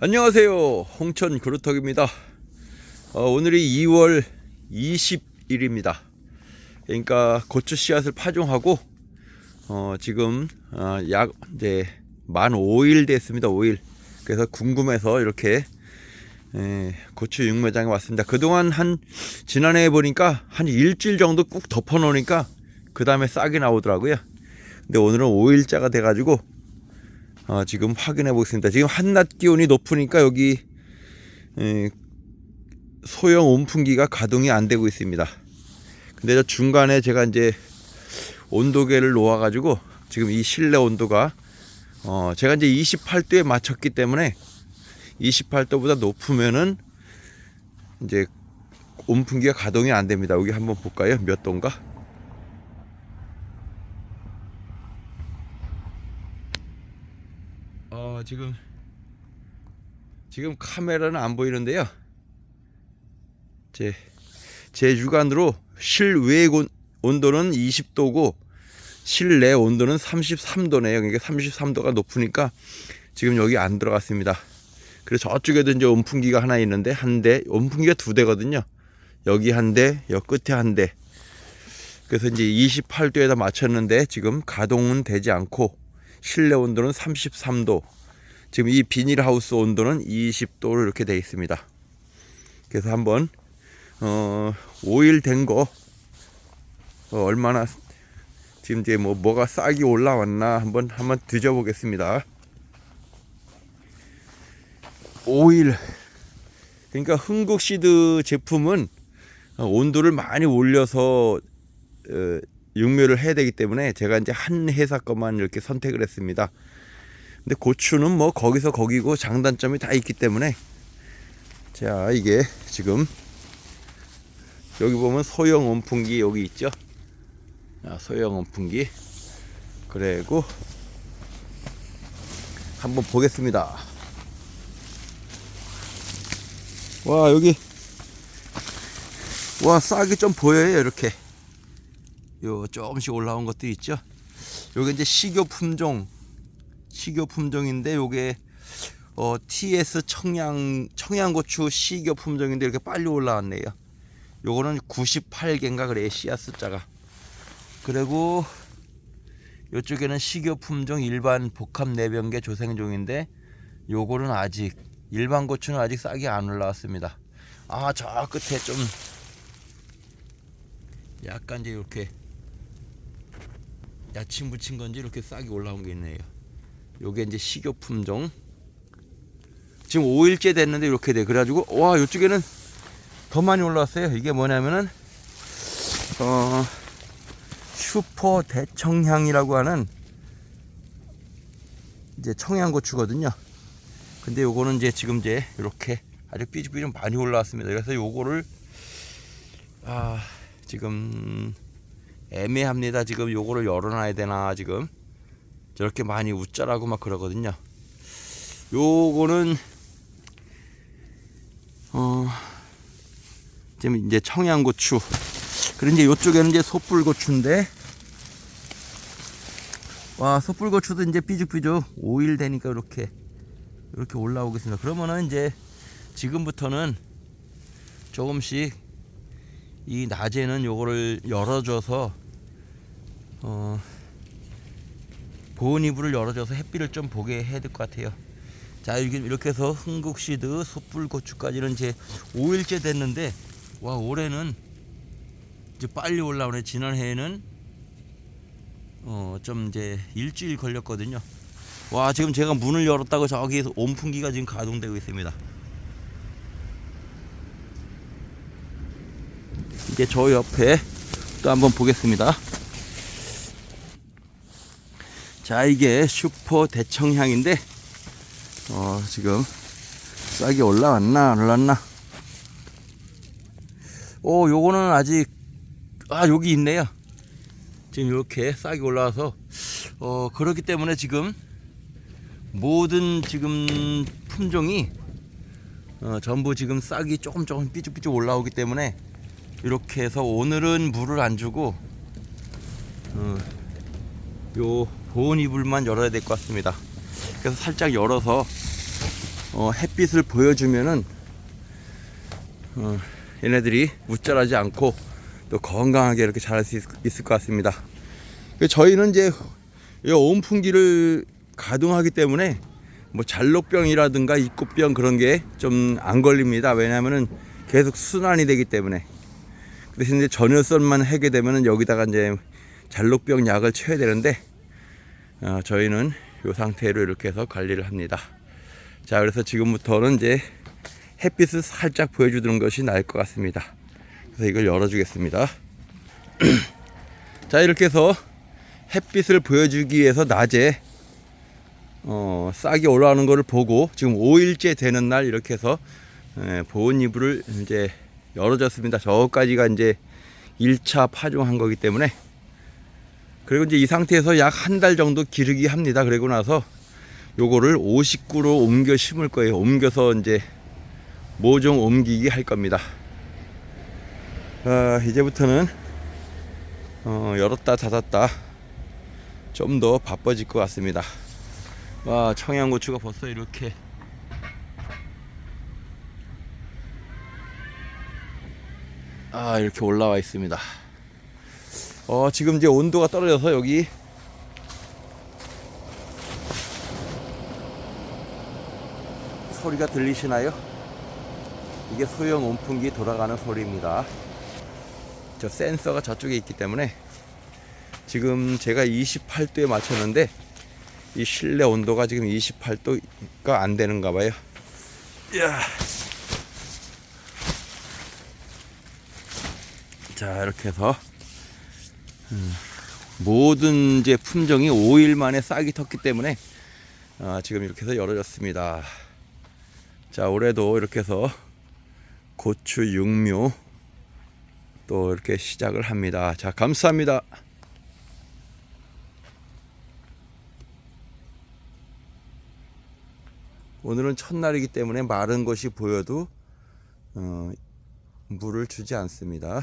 안녕하세요. 홍천 그루터기입니다. 어, 오늘이 2월 20일입니다. 그러니까 고추 씨앗을 파종하고 어, 지금 어, 약 이제 만 5일 됐습니다. 5일. 그래서 궁금해서 이렇게 에, 고추 육매장에 왔습니다. 그동안 한 지난해에 보니까 한 일주일 정도 꾹 덮어 놓으니까 그 다음에 싹이 나오더라고요. 근데 오늘은 5일자가 돼가지고 어, 지금 확인해 보겠습니다. 지금 한낮 기온이 높으니까 여기 에, 소형 온풍기가 가동이 안 되고 있습니다. 근데 저 중간에 제가 이제 온도계를 놓아 가지고 지금 이 실내 온도가 어, 제가 이제 28도에 맞췄기 때문에 28도보다 높으면은 이제 온풍기가 가동이 안 됩니다. 여기 한번 볼까요? 몇 도인가? 어, 지금 지금 카메라는 안 보이는데요. 제, 제 주관으로 실외 온- 온도는 20도고 실내 온도는 33도네요. 그러니까 33도가 높으니까 지금 여기 안 들어갔습니다. 그래서 저쪽에도 이제 온풍기가 하나 있는데 한 대, 온풍기가 두 대거든요. 여기 한 대, 여기 끝에 한 대. 그래서 이제 28도에다 맞췄는데 지금 가동은 되지 않고 실내 온도는 33도. 지금 이 비닐하우스 온도는 20도로 이렇게 되어 있습니다. 그래서 한번 어 5일 된거 어, 얼마나 지금 이제 뭐 뭐가 싹이 올라왔나 한번 한번 드셔 보겠습니다. 5일 그러니까 흥국 시드 제품은 어, 온도를 많이 올려서 어, 육묘를 해야 되기 때문에 제가 이제 한 회사 것만 이렇게 선택을 했습니다. 근데 고추는 뭐 거기서 거기고 장단점이 다 있기 때문에 자 이게 지금 여기 보면 소형 온풍기 여기 있죠. 아, 소형 온풍기 그리고 한번 보겠습니다. 와 여기 와 싹이 좀 보여요 이렇게 요 조금씩 올라온 것도 있죠. 요게 이제 식교 품종 식교 품종인데 요게 어, TS 청양 청양고추 식교 품종인데 이렇게 빨리 올라왔네요. 요거는 98개인가 그래요 씨앗 숫자가. 그리고 요쪽에는 식교 품종 일반 복합 내병계 조생종인데 요거는 아직 일반 고추는 아직 싹이 안 올라왔습니다. 아 저 끝에 좀 약간 이제 이렇게 야침 붙인 건지 이렇게 싹이 올라온 게 있네요. 요게 이제 식교 품종. 지금 5일째 됐는데 이렇게 돼. 그래가지고 와 이쪽에는 더 많이 올라왔어요. 이게 뭐냐면은 어 슈퍼 대청향이라고 하는 이제 청양고추거든요. 근데 요거는 이제 지금 이제 이렇게 아주 삐죽삐죽 많이 올라왔습니다. 그래서 요거를 아 지금 애매합니다. 지금 요거를 열어놔야 되나 지금 저렇게 많이 웃자라고 막 그러거든요. 요거는 어 지금 이제 청양고추 그리고 이제 요쪽에는 이제 솥불고추인데 와 솥불고추도 이제 삐죽삐죽 5일 되니까 이렇게 이렇게 올라오겠습니다. 그러면은 이제 지금부터는 조금씩 이 낮에는 요거를 열어줘서 어 보온 이불을 열어줘서 햇빛을 좀 보게 해야 될 것 같아요. 자 이렇게 해서 흥국시드 숯불 고추까지는 이제 5일째 됐는데 와 올해는 이제 빨리 올라오네 지난해에는 어 좀 이제 일주일 걸렸거든요. 와 지금 제가 문을 열었다고 저기에서 온풍기가 지금 가동되고 있습니다. 이제 저 옆에 또 한번 보겠습니다. 자 이게 슈퍼 대청향인데 어 지금 싹이 올라왔나 안 올랐나 오 요거는 아직 아 여기 있네요 지금 이렇게 싹이 올라와서 어 그렇기 때문에 지금 모든 지금 품종이 어, 전부 지금 싹이 조금 조금 삐죽삐죽 올라오기 때문에 이렇게 해서 오늘은 물을 안 주고 어, 요 보온 이불만 열어야 될 것 같습니다. 그래서 살짝 열어서 어, 햇빛을 보여주면은 어, 얘네들이 우쭐하지 않고 또 건강하게 이렇게 자랄 수 있, 있을 것 같습니다. 그 저희는 이제 이 온풍기를 가동하기 때문에 뭐 잘록병이라든가 입꽃병 그런 게 좀 안 걸립니다. 왜냐하면은 계속 순환이 되기 때문에. 그 대신 이제 전열선만 하게 되면은 여기다가 이제 잘록병 약을 쳐야 되는데 어, 저희는 이 상태로 이렇게 해서 관리를 합니다. 자, 그래서 지금부터는 이제 햇빛을 살짝 보여주는 것이 나을 것 같습니다. 그래서 이걸 열어주겠습니다. 자, 이렇게 해서 햇빛을 보여주기 위해서 낮에 어, 싹이 올라오는 것을 보고 지금 5일째 되는 날 이렇게 해서 예, 보온 이불을 이제 열어줬습니다. 저까지가 이제 1차 파종한 거기 때문에 그리고 이제 이 상태에서 약 한 달 정도 기르기 합니다. 그리고 나서 요거를 59로 옮겨 심을 거예요. 옮겨서 이제 모종 옮기기 할 겁니다. 아, 이제부터는 어, 열었다 닫았다 좀 더 바빠질 것 같습니다. 와 청양고추가 벌써 이렇게 아 이렇게 올라와 있습니다. 어 지금 이제 온도가 떨어져서 여기 소리가 들리시나요? 이게 소형 온풍기 돌아가는 소리입니다. 저 센서가 저쪽에 있기 때문에 지금 제가 28도에 맞췄는데 이 실내 온도가 지금 28도가 안 되는가 봐요. 이야. 자, 이렇게 해서 음, 모든 이제 품종이 5일 만에 싹이 텄기 때문에 아, 지금 이렇게 해서 열어졌습니다. 자, 올해도 이렇게 해서 고추 육묘 또 이렇게 시작을 합니다. 자, 감사합니다. 오늘은 첫날이기 때문에 마른 것이 보여도 어, 물을 주지 않습니다.